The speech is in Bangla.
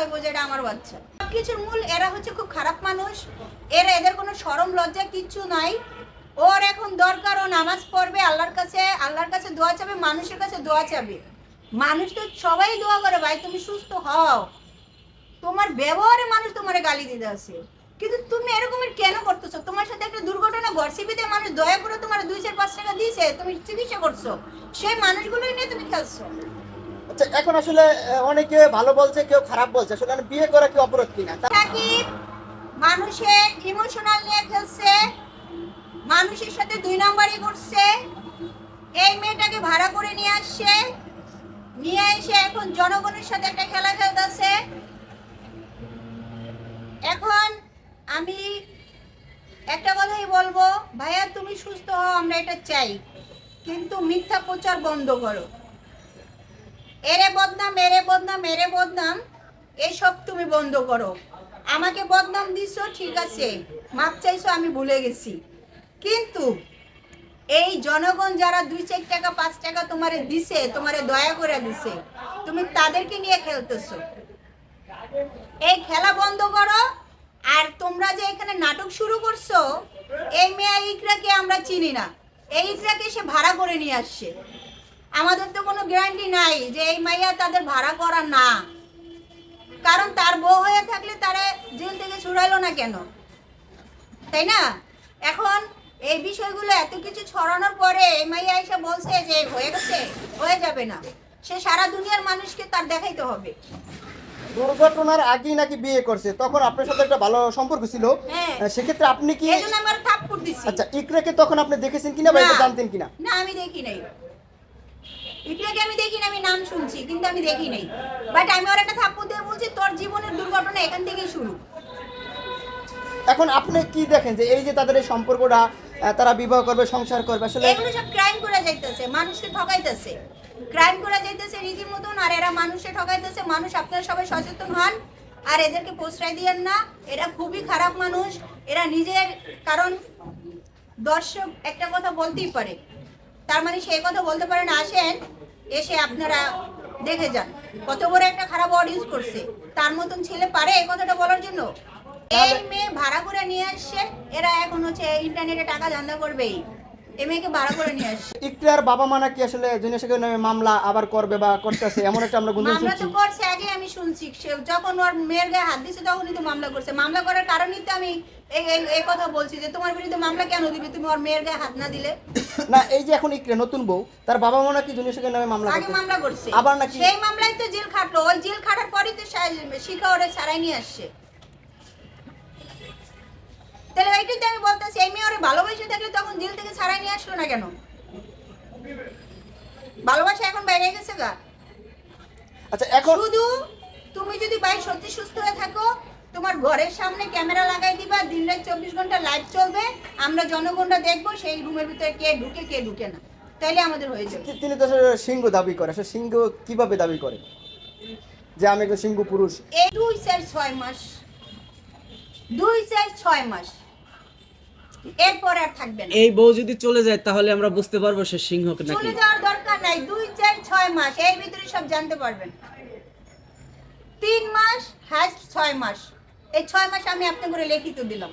হইব যে এটা আমার বাচ্চা। সবকিছুর মূল, এরা হচ্ছে খুব খারাপ মানুষ। এরা এদের কোনো সরম লজ্জা কিচ্ছু নাই। ওর এখন দরকার, ও নামাজ পড়বে, আল্লাহর কাছে আল্লাহর কাছে দোয়া চাবে, মানুষের কাছে দোয়া চাবে। মানুষ তো সবাই দোয়া করে, ভাই, তুমি সুস্থ হও। তোমার ব্যবহারে মানুষ তোমার গালি দিতে আসে। কিন্তু তুমি এরকমের কেন করতেছো? তোমার সাথে একটা দুর্ঘটনা ঘটছিবিতে মানুষ দয়া করে তোমার দুই চার পাঁচ টাকা দিয়েছে, তুমি চিকিৎসা করছ। সেই মানুষগুলোই নিয়ে তুমি খেলছো। আচ্ছা এখন আসলে অনেকে ভালো বলছে, কেউ খারাপ বলছে। আসলে বিয়ে করা কি অপরাধ কিনা? মানুষের ইমোশনাল নিয়ে খেলছে, মানুষের সাথে দুই নাম্বারই করছে। এই মেয়েটাকে ভাড়া করে নিয়ে আসছে, নিয়ে এসে এখন জনগণের সাথে একটা খেলা খেলতেছে। এখন আমি একটা কথাই বলব, ভাইয়া, তুমি সুস্থ হও, আমরা এটা চাই। কিন্তু মিথ্যা প্রচার বন্ধ করো। এরে বদনাম এরে বদনাম এরে বদনাম, এসব তুমি বন্ধ করো। আমাকে বদনাম দিছো, ঠিক আছে, মাপ চাইছো, আমি ভুলে গেছি। কিন্তু এই জনগণ যারা দুই চার টাকা, পাঁচ টাকা তোমারে দিছে, তোমারে দয়া করে দিছে, তুমি তাদেরকে নিয়ে খেলতেছো। এই খেলা বন্ধ করো, আর তোমরা যে এখানে নাটক শুরু করছ, এই মেয়ে ইকরাকে আমরা চিনি না। এই ইকরাকে সে ভাড়া করে নিয়ে আসছে। আমাদের তো কোনো গ্যারান্টি নাই যে এই মাইয়া তাদের ভাড়া করা না। কারণ তার বউ হয়ে থাকলে তারা জেল থেকে ছুড়াইলো না কেন? তাই না? এখন এই বিষয়গুলো এত কিছু ছড়ানোর পরে এই মাইয়া এসে বলছে যে হয়ে গেছে হয়ে যাবে না। সে সারা দুনিয়ার মানুষকে তার দেখাইতে হবে। দুর্ঘটনার আগেই নাকি বিয়ে করছে তখন আপনার সাথে একটা ভালো সম্পর্ক ছিল। হ্যাঁ। সেক্ষেত্রে আপনি কি আচ্ছা ইকরাকে তখন আপনি দেখেছেন কিনা বা জানতেন কিনা? না আমি দেখি নাই। ইকরাকে আমি দেখি না আমি নাম শুনছি কিন্তু আমি দেখি নাই। বাট আমি ওর একটা থাপ্পড় দিয়ে বলছি তোর জীবনের দুর্ঘটনা এখান থেকেই শুরু। এখন আপনি কি দেখেন যে এই যে তাদের এই সম্পর্কটা তারা বিবাহ করবে সংসার করবে আসলে এগুলো সব ক্রাইম করে যাইতেছে মানুষকে ঠকাইতেছে। ক্রাইম করে যাইতেছে রীতির মতন আর এরা মানুষকে ঠকাইতেছে মানুষ আপনারা সবাই সচেতন হন আর এদেরকে প্রশ্রয় দিয়েন না। এরা খুবই খারাপ মানুষ এরা নিজের কারণ দর্শক একটা কথা বলতেই পারে। তার মানে সেই কথা বলতে পারেন আসেন। এসে আপনারা দেখে যান। কত বড় একটা খারাপ অডিয়েন্স করছে। তার মতন ছেলে পারে এই কথাটা বলার জন্য? এই মেয়ে ভাড়া করে নিয়ে আসছে এরা এখন হচ্ছে ইন্টারনেটে টাকা ধান্দা করবেই। এই মেয়েকে ভাড়া করে নিয়ে আসছে ইকরার বাবা মা নাকি আসলে জুনিয়ার নামে মামলা আবার করবে বা করতেছে এমন একটা আমরা গুঞ্জন মামলা তো করছে আগে আমি শুনছি। সে যখন ওর মেয়ের গায়ে হাত দিছে তখনই তো মামলা করছে। মামলা করার কারণেই তো আমি এই এই- এই কথা বলছি যে তোমার বিরুদ্ধে মামলা কেন দিবে? তুমি ওর মেয়ের গায়ে হাত না দিলে? না এই যে এখন ইকরা নতুন বউ তার বাবা মা নাকি জুনিয়ার নামে মামলা আগে মামলা করছে। আবার নাকি- সেই মামলায় তো জেল খাটলো। ওই জেল খাটার পরই তো শিখা ওরা ছাড়াই নিয়ে আসছে। তাহলে এইটাই তো আমি বলতেছি এই মেয়ে ওরে ভালোবাসে থাকলে তখন জেল থেকে ছাড়াই নিয়ে আসলো না কেন? ভালোবাসা এখন বাইরে গেছে গা। আচ্ছা এখন শুধু তুমি যদি ভাই সত্যি সুস্থ হয়ে থাকো তোমার ঘরের সামনে ক্যামেরা লাগাই দিবা দিন রাত চব্বিশ ঘণ্টা লাইভ চলবে আমরা জনগণরা দেখব সেই রুমের ভিতরে কে ঢুকে কে ঢুকে না। তাইলে আমাদের হয়ে যাবে। তিনি তো সিংহ দাবি করে। আসলে সিংহ কীভাবে দাবি করে? যে আমি একজন সিংহ পুরুষ। এই দুই চার ছয় মাস। দুই চার ছয় মাস। এরপর আর থাকবে না। এই বউ যদি চলে যায় তাহলে আমরা বুঝতে পারব সে সিংহ নাকি চলে যাওয়ার দরকার নাই। দুই চার ছয় মাস এর ভিতরে সব জানতে পারবেন। তিন মাস হ্যাঁ ছয় মাস। এই ছয় মাস আমি আপনাকে করে লিখিত দিলাম।